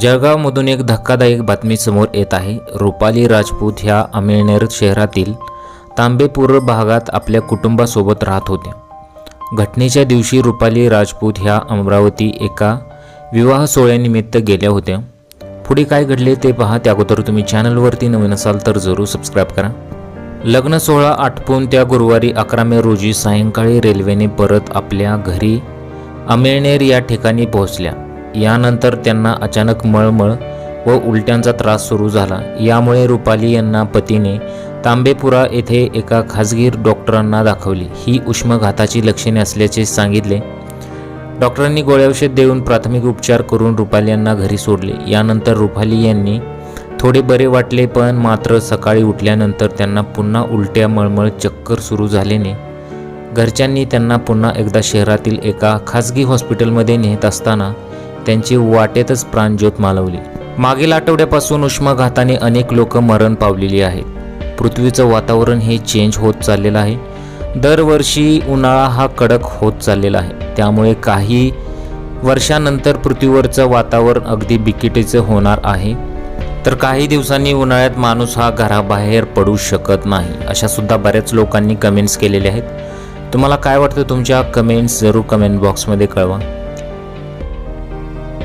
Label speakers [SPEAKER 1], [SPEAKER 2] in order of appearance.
[SPEAKER 1] जळगावमधून एक धक्कादायक बातमी समोर येत आहे. रुपाली राजपूत ह्या अमेळनेर शहरातील तांबेपूर भागात आपल्या कुटुंबासोबत राहत होत्या. घटनेच्या दिवशी रुपाली राजपूत ह्या अमरावती एका विवाह सोहळ्यानिमित्त गेल्या होत्या. पुढे काय घडले ते पहा. त्या अगोदर तुम्ही चॅनलवरती नवीन असाल तर जरूर सबस्क्राईब करा. लग्न सोहळा आटपून त्या गुरुवारी अकरा मे रोजी सायंकाळी रेल्वेने परत आपल्या घरी अमेळनेर या ठिकाणी पोहोचल्या. यानंतर त्यांना अचानक मळमळ व उलट्यांचा त्रास सुरू झाला. यामुळे रुपाली यांना पतीने तांबेपुरा येथे एका खाजगी डॉक्टरांना दाखवली. ही उष्मघाताची लक्षणे असल्याचे सांगितले. डॉक्टरांनी गोळ्या औषध देऊन प्राथमिक उपचार करून रुपाली यांना घरी सोडले. यानंतर रुपाली यांनी थोडे बरे वाटले पण मात्र सकाळी उठल्यानंतर त्यांना पुन्हा उलट्या मळमळ चक्कर सुरू झाल्याने घरच्यांनी त्यांना पुन्हा एकदा शहरातील एका खाजगी हॉस्पिटलमध्ये नेत असताना त्यांची वाटेतच प्राणज्योत मालवली. मागील आठवड्यापासून उष्माघाताने अनेक लोक मरण पावलेली आहेत. पृथ्वीचं वातावरण हे चेंज होत चाललेलं आहे. दरवर्षी उन्हाळा हा कडक होत चाललेला आहे. त्यामुळे काही वर्षानंतर पृथ्वीवरचं वातावरण अगदी बिकिटीचं होणार आहे. तर काही दिवसांनी उन्हाळ्यात माणूस हा घराबाहेर पडू शकत नाही अशासुद्धा बऱ्याच लोकांनी कमेंट्स केलेल्या आहेत. तुम्हाला काय वाटतं तुमच्या कमेंट्स जरूर कमेंट बॉक्समध्ये कळवा.